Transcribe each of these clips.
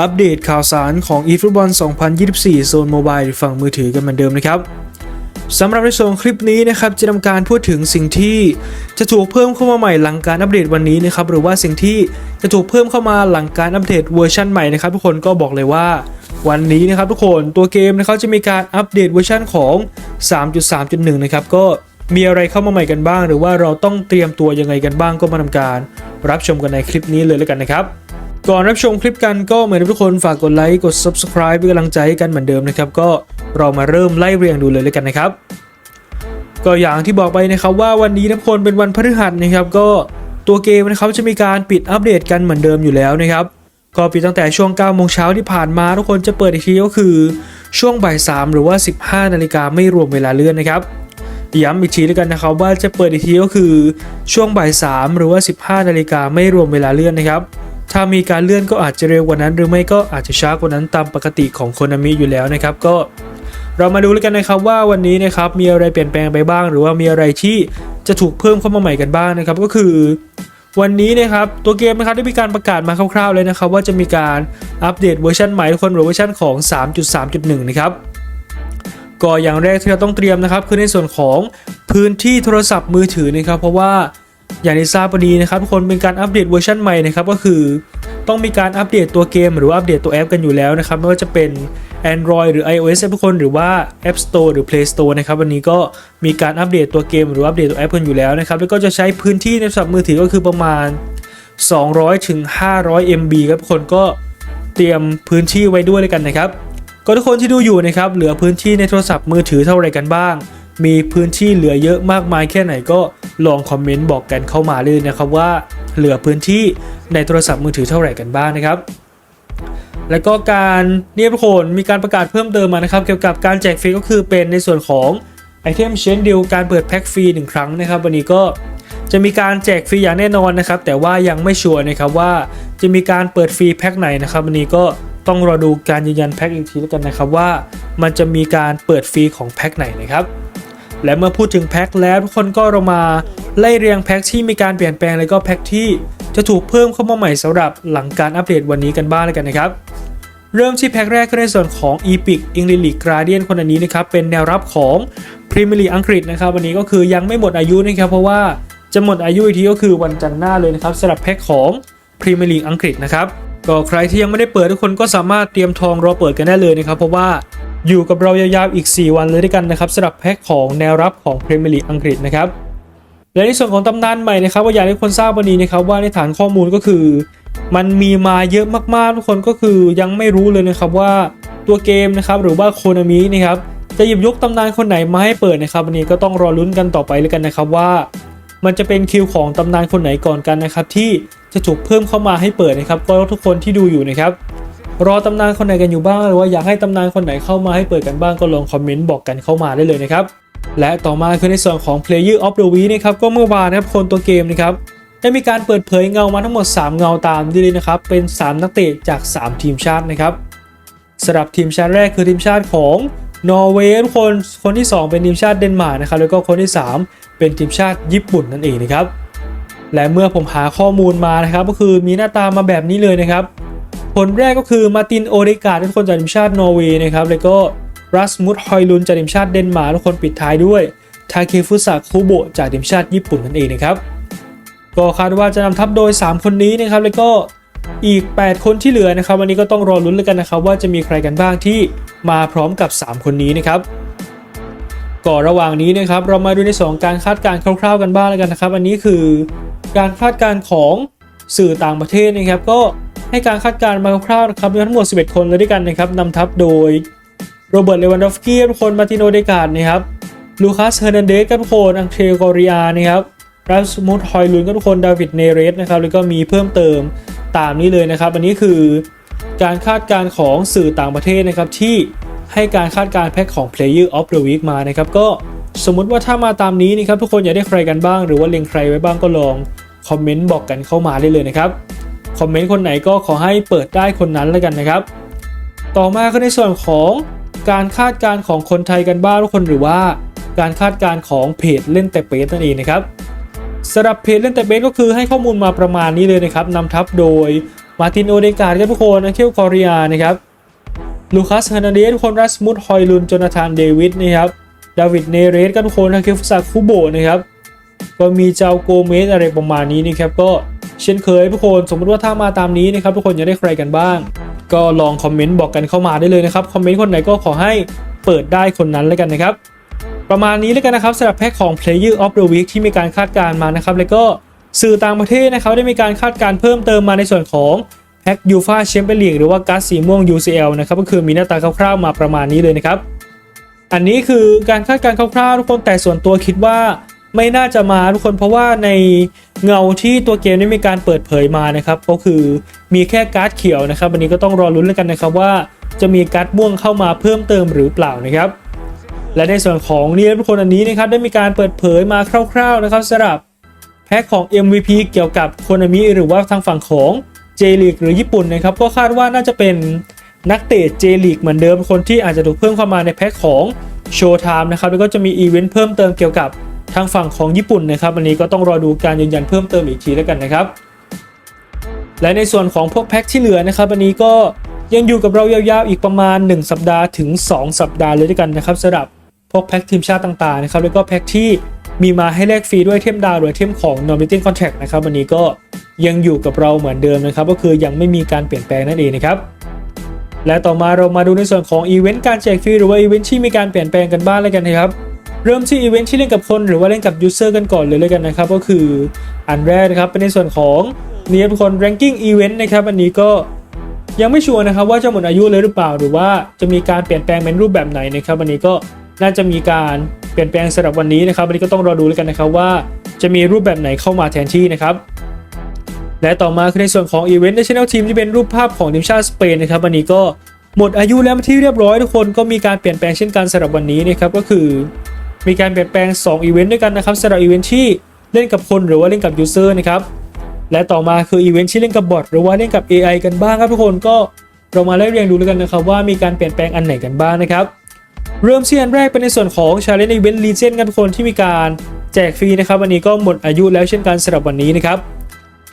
อัปเดตข่าวสารของ eFootball 2024 โซนโมบายฝั่งมือถือกันเหมือนเดิมนะครับสำหรับในส่วนคลิปนี้นะครับจะทำการพูดถึงสิ่งที่จะถูกเพิ่มเข้ามาใหม่หลังการอัปเดตวันนี้นะครับหรือว่าสิ่งที่จะถูกเพิ่มเข้ามาหลังการอัปเดตเวอร์ชันใหม่นะครับทุกคนก็บอกเลยว่า วันนี้นะครับทุกคนตัวเกมนะครับจะมีการอัปเดตเวอร์ชันของ 3.3.1 นะครับก็มีอะไรเข้ามาใหม่กันบ้าง หรือว่าเราต้องเตรียมตัวยังไงกันบ้างก็มาทำการ รับชมกันในคลิปนี้เลยแล้วกันนะครับ ก่อนรับชมคลิปกันก็เหมือนทุกคนฝากกดไลค์กด subscribe เป็นกำลังใจให้กันเหมือนเดิมนะครับก็เรามาเริ่มไล่เรียงดูเลยแล้วกันนะครับ ก็อย่างที่บอกไปนะครับว่าวันนี้นะทุกคนเป็นวันพฤหัสนะครับก็ตัวเกมนะครับจะมีการปิดอัปเดตกันเหมือนเดิมอยู่แล้วนะครับก็ปิดตั้งแต่ช่วง9โมงเช้าที่ผ่านมาทุกคนจะเปิดอีกทีก็คือช่วงบ่าย3หรือว่า 15 นาฬิกาไม่รวมเวลาเลื่อนนะครับย้ำอีกทีแล้วกันนะครับว่าจะเปิดอีกทีก็คือช่วงบ่าย3หรือว่า 15 นาฬิกาไม่รวมเวลาเลื่อนนะครับ ถ้ามีการเลื่อนก็อาจจะเร็วกว่านั้น หรือไม่ก็อาจจะช้ากว่านั้นตามปกติของโคนามิอยู่แล้วนะครับ ก็เรามาดูแล้วกันนะครับว่าวันนี้นะครับมีอะไรเปลี่ยนแปลงไปบ้าง หรือว่ามีอะไรที่จะถูกเพิ่มเข้ามาใหม่กันบ้างนะครับ ก็คือวันนี้นะครับตัวเกมนะครับได้มีการประกาศมาคร่าวๆเลยนะครับ ว่าจะมีการอัปเดตเวอร์ชันใหม่ทุกคนหรือเวอร์ชันของ 3.3.1 นะครับก็อย่างแรกที่เราต้องเตรียมนะครับ คือในส่วนของพื้นที่โทรศัพท์มือถือนะครับ เพราะว่า อย่างที่ทราบพอดีนะครับทุกคนเป็นการอัปเดตเวอร์ชันใหม่นะครับก็คือต้องมีการอัปเดตตัวเกม หรืออัปเดตตัวแอปกันอยู่แล้วนะครับไม่ว่าจะเป็น Android หรือ iOS ทุกคนหรือว่า App Store หรือ Play Store นะครับวันนี้ก็มีการอัปเดตตัวเกม หรืออัปเดตตัวแอปกันอยู่แล้วนะครับแล้วก็จะใช้พื้นที่ในโทรศัพท์มือถือก็คือประมาณ 200ถึง500 MB ครับทุกคนก็เตรียมพื้นที่ไว้ด้วยเลยกันนะครับก็ทุกคนที่ดูอยู่นะครับเหลือพื้นที่ในโทรศัพท์มือถือเท่าไรกันบ้าง มีพื้นที่เหลือเยอะมากมายแค่ไหนก็ลองคอมเมนต์บอกกันเข้ามาเลยนะครับว่าเหลือพื้นที่ในโทรศัพท์มือถือเท่าไหร่กันบ้างนะครับ แล้วก็การเนียทุกคนมีการประกาศเพิ่มเติมมานะครับ เกี่ยวกับการแจกฟรีก็คือเป็นในส่วนของไอเทมเชนเดียวการเปิดแพ็คฟรีหนึ่งครั้งนะครับ วันนี้ก็จะมีการแจกฟรีอย่างแน่นอนนะครับ แต่ว่ายังไม่ชัวร์นะครับว่าจะมีการเปิดฟรีแพ็คไหนนะครับ วันนี้ก็ต้องรอดูการยืนยันแพ็คอีกทีแล้วกันนะครับว่ามันจะมีการเปิดฟรีของแพ็คไหนนะครับ และเมื่อพูดถึงแพ็คแล้วทุกคนก็เรามาไล่เรียงแพ็คที่มีการเปลี่ยนแปลงแล้วก็แพ็คที่จะถูกเพิ่มเข้ามาใหม่สำหรับหลังการอัปเดตวันนี้กันบ้างเลยกันนะครับ เริ่มที่แพ็คแรกก็ในส่วนของ Epic English League Guardian คนอันนี้นะครับเป็นแนวรับของ Premier League อังกฤษนะครับวันนี้ก็คือยังไม่หมดอายุนะครับเพราะว่าจะหมดอายุอีกทีก็คือวันจันทร์หน้าเลยนะครับสำหรับแพ็คของ Premier League อังกฤษนะครับก็ใครที่ยังไม่ได้เปิดทุกคนก็สามารถเตรียมทองรอเปิดกันได้เลยนะครับเพราะว่า อยู่กับเรายาวๆอีก 4 วันเลยด้วยกันนะครับสำหรับแพ็คของแนวรับของ Premier League อังกฤษนะครับและในส่วนของตำนานใหม่นะครับว่าอยากให้คนทราบวันนี้นะครับว่าในฐานข้อมูลก็คือ มันมีมาเยอะมากๆทุกคนก็คือยังไม่รู้เลยนะครับว่าตัวเกมนะครับหรือว่าโคนามินะครับจะหยิบยกตำนานคนไหนมาให้เปิดนะครับวันนี้ก็ต้องรอลุ้นกันต่อไปเลยกันนะครับว่า มันจะเป็นคิวของตำนานคนไหนก่อนกันนะครับที่จะถูกเพิ่มเข้ามาให้เปิดนะครับก็ทุกคนที่ดูอยู่นะครับ รอตำนานคนไหนกันอยู่บ้างหรือว่าอยากให้ตำนานคนไหนเข้ามาให้เปิดกันบ้างก็ลองคอมเมนต์บอกกันเข้ามาได้เลยนะครับ และต่อมาคือในส่วนของ Player of the Week นะครับก็เมื่อวานนะครับคนตัวเกมนะครับได้มีการเปิดเผยเงามาทั้งหมด 3 เงาตามนี้เลยนะครับเป็น 3 นักเตะจาก 3 ทีมชาตินะครับสำหรับทีมชาติแรกคือทีมชาติของนอร์เวย์ทุกคนคนที่ 2 เป็นทีมชาติเดนมาร์กนะครับแล้วก็คนที่ 3 เป็นทีมชาติญี่ปุ่นนั่นเองนะครับและเมื่อผมหาข้อมูลมานะครับก็คือมีหน้าตามาแบบนี้เลยนะครับ ผลแรกก็คือมาตินโอเดกาทุกคนจากทีมชาตินอร์เวย์นะครับแล้วก็รัสมุดฮอยลุนจากทีมชาติเดนมาร์กทุกคนปิดท้ายด้วยทาเคฟุสะคุโบะจากทีมชาติญี่ปุ่นนั่นเองนะครับก็คาดว่าจะนำทัพโดย 3 คนนี้นะครับแล้วก็อีก 8 คนที่เหลือนะครับ วันนี้ก็ต้องรอลุ้นแล้วกันนะครับ ว่าจะมีใครกันบ้างที่มาพร้อมกับ 3 คนนี้นะครับก่อระหว่างนี้นะครับ เรามาดูในสองการคาดการณ์คร่าวๆกันบ้างแล้วกันนะครับ อันนี้คือการคาดการณ์ของสื่อต่างประเทศนะครับ ก็ ให้การคาดการณ์มาคร่าวๆนะครับมีทั้งหมด 11 คนเลยด้วยกันนะครับนำทัพโดยโรเบิร์ตเลวันดอฟกี้ทุกคนมาติโนเดกาดนะครับลูคัสเฮอร์นันเดสกับทุกคนอังเทรกอริอานะครับรัสมุดฮอยลุนกับทุกคนดาวิดเนเรสนะครับแล้วก็มีเพิ่มเติมตามนี้เลยนะครับ อันนี้คือการคาดการณ์ของสื่อต่างประเทศนะครับที่ให้การคาดการณ์แพ็คของ Player of the Week มานะครับก็สมมุติว่าถ้ามาตามนี้นะครับทุกคนอยากได้ใครกันบ้าง หรือว่าเล็งใครไว้บ้างก็ลองคอมเมนต์บอกกันเข้ามาได้เลยนะครับ คอมเมนต์คนไหนก็ขอให้เปิดได้คนนั้นแล้วกันนะครับ ต่อมาก็ในส่วนของการคาดการณ์ของคนไทยกันบ้างทุกคนหรือว่า การคาดการณ์ของเพจเล่นแต่เปสนั่นเองนะครับสำหรับเพจเล่นแต่เปสก็คือให้ข้อมูลมาประมาณนี้เลยนะครับนำทัพโดยมาตินโอเดกาดครับทุกคนอาเคิลคอริอานะครับลูคัสเฮนเดสคนรัสมุดฮอยลุนจนาธานเดวิดนะครับดาวิดเนเรสก็ทุกคนอาคิฟุซาคุโบนะครับก็มีเจ้าโกเมสอะไรประมาณนี้นะครับก็ เช่นเคยทุกคนสมมติว่าถ้ามาตามนี้นะครับทุกคนอยากได้ใครกันบ้าง ก็ลองคอมเมนต์บอกกันเข้ามาได้เลยนะครับคอมเมนต์คนไหนก็ขอให้เปิดได้คนนั้นแล้วกันนะครับ ประมาณนี้แล้วกันนะครับสำหรับแพ็คของ Player of the Week ที่มีการคาดการณ์มานะครับ แล้วก็สื่อต่างประเทศนะครับได้มีการคาดการณ์เพิ่มเติมมาในส่วนของแพ็คยูฟาแชมเปี้ยนลีกหรือว่าการ์ดสีม่วง UCL นะครับก็คือมีหน้าตาคร่าวๆมาประมาณนี้เลยนะครับอันนี้คือการคาดการณ์คร่าวๆทุกคนแต่ส่วนตัวคิดว่า ไม่น่าจะมาทุกคนเพราะว่าในเงาที่ตัวเกมได้มีการเปิดเผยมานะครับก็คือมีแค่การ์ดเขียวนะครับวันนี้ก็ต้องรอลุ้นแล้วกันนะครับว่าจะมีการ์ดม่วงเข้ามาเพิ่มเติมหรือเปล่านะครับ และในส่วนของนี่ทุกคนอันนี้นะครับได้มีการเปิดเผยมาคร่าวๆนะครับสำหรับแพ็คของ MVP เกี่ยวกับโคนามิหรือว่าทางฝั่งของ J League หรือญี่ปุ่นนะครับก็คาดว่าน่าจะเป็นนักเตะ J League เหมือนเดิมคนที่อาจจะถูกเพิ่มเข้ามาในแพ็คของ Showtime นะครับแล้วก็จะมีอีเวนต์เพิ่มเติมเกี่ยวกับ ทางฝั่งของญี่ปุ่นนะครับอันนี้ก็ต้องรอดูการยืนยันเพิ่มเติมอีกทีแล้วกันนะครับ และในส่วนของพวกแพ็คที่เหลือนะครับอันนี้ก็ยังอยู่กับเรายาวๆอีกประมาณ 1 สัปดาห์ถึง 2 สัปดาห์เลยด้วยกันนะครับสำหรับพวกแพ็คทีมชาติต่างๆนะครับแล้วก็แพ็คที่มีมาให้แลกฟรีด้วยเทมดาวหรือเทมของ n o m i n a t i n g Contract นะครับวันนี้ก็ยังอยู่กับเราเหมือนเดิมนะครับ ก็คือยังไม่มีการเปลี่ยนแปลงนั่นเองนะครับ และต่อมาเรามาดูในส่วนของอีเวนต์การแจกฟรีหรือว่าอีเวนต์ที่มีการเปลี่ยนแปลงกันบ้างเลยกันนะครับ เริ่มที่อีเวนต์ที่เล่นกับคนหรือว่าเล่นกับยูเซอร์กันก่อนเลยเลยกันนะครับ ก็คืออันแรกนะครับเป็นในส่วนของนี่ครับทุกคน ranking event นะครับ อันนี้ก็ยังไม่ชัวร์นะครับว่าจะหมดอายุเลยหรือเปล่า หรือว่าจะมีการเปลี่ยนแปลงเป็นรูปแบบไหนนะครับวันนี้ก็น่าจะมีการเปลี่ยนแปลงสำหรับวันนี้นะครับวันนี้ก็ต้องรอดูแล้วกันนะครับว่าจะมีรูปแบบไหนเข้ามาแทนที่นะครับและต่อมาคือในส่วนของอีเวนต์ National Team ที่เป็นรูปภาพของทีมชาติสเปนนะครับวันนี้ก็หมดอายุแล้วที่เรียบร้อยทุกคนก็มีการเปลี่ยนแปลงเช่นกันสำหรับวันนี้นะครับก็คือ มีการเปลี่ยนแปลง 2 อีเวนต์ด้วยกันนะครับสำหรับอีเวนต์ที่เล่นกับคนหรือว่าเล่นกับยูเซอร์นะครับ และต่อมาคืออีเวนต์ที่เล่นกับบอทหรือว่าเล่นกับ AI กันบ้างครับทุกคนก็เรามาไล่เรียงดูแล้วกันนะครับว่ามีการเปลี่ยนแปลงอันไหนกันบ้างนะครับ เริ่มที่อันแรกเป็นในส่วนของ Challenge Event Legend กันทุกคนที่มีการแจกฟรีนะครับวันนี้ก็หมดอายุแล้วเช่นกันสำหรับวันนี้นะครับ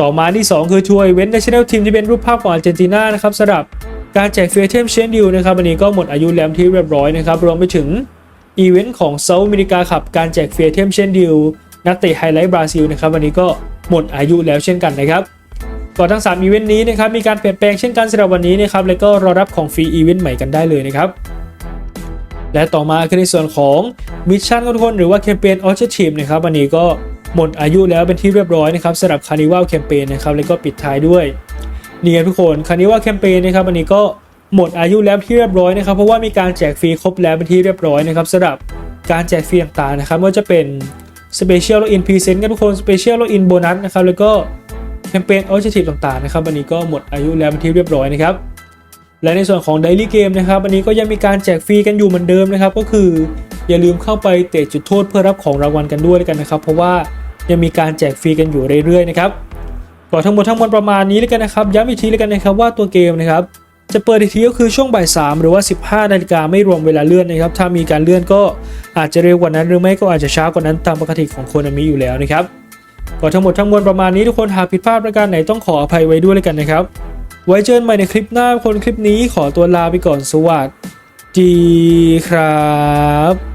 ต่อมาที่ 2 คือทัวร์อีเวนต์ National Team ที่เป็นรูปภาพของอาร์เจนตินานะครับสำหรับการแจกฟรีเทมเชนดิวนะครับวันนี้ก็หมดอายุแล้วที่เรียบร้อยนะครับรวมไปถึง อีเวนต์ของเซาท์อเมริกาขับการแจกฟรีเทมเชนดิวนักเตะไฮไลท์บราซิลนะครับวันนี้ก็หมดอายุแล้วเช่นกันนะครับก่อนทั้ง3อีเวนต์นี้นะครับมีการเปลี่ยนแปลงเช่นกันสำหรับวันนี้นะครับแล้วก็รอรับของฟรีอีเวนต์ใหม่กันได้เลยนะครับและต่อมาคือในส่วนของมิชชั่นทุกคนหรือว่าแคมเปญออเจ t ทีมนะครับวันนี้ก็หมดอายุแล้วเป็นที่เรียบร้อยนะครับสำหรับคานิวัลแคมเปญนะครับแล้วก็ปิดท้ายด้วยนี่ครับทุกคนคานิวัลแคมเปญนะครับวันนี้ก็ หมดอายุแล้วที่เรียบร้อยนะครับ เพราะว่ามีการแจกฟรีครบแล้วเป็นที่เรียบร้อยนะครับสำหรับการแจกฟรีต่างๆนะครับไม่ว่าจะเป็น Special Login Present กันทุกคน Special Login Bonus นะครับแล้วก็แคมเปญออ j เจ t ทีมต่างๆนะครับวันนี้ก็หมดอายุแล้วเป็นที่เรียบร้อยนะครับและในส่วนของ Daily Game นะครับวันนี้ก็ยังมีการแจกฟรีกันอยู่เหมือนเดิมนะครับก็คืออย่าลืมเข้าไปเตะจุดโทษเพื่อรับของรางวัลกันด้วยแล้วกันนะครับ เพราะว่ายังมีการแจกฟรีกันอยู่เรื่อยๆนะครับก็ทั้งหมดทั้งมวลประมาณนี้แล้วกันนะครับย้ำอีกทีแล้วกันนะครับว่าตัวเกมนะครับ จะเปิดอีกทีก็คือช่วงบ่าย 3 หรือว่า 15 นาฬิกาไม่รวมเวลาเลื่อนนะครับ ถ้ามีการเลื่อนก็อาจจะเร็วกว่านั้น หรือไม่ก็อาจจะช้ากว่านั้นตามปกติของโคนามิอยู่แล้วนะครับก็ทั้งหมดทั้งมวลประมาณนี้ทุกคนหากผิดพลาดประการไหนต้องขออภัยไว้ด้วยเลยกันนะครับ ไว้เจอกันใหม่ในคลิปหน้าคนคลิปนี้ขอตัวลาไปก่อนสวัสดีครับ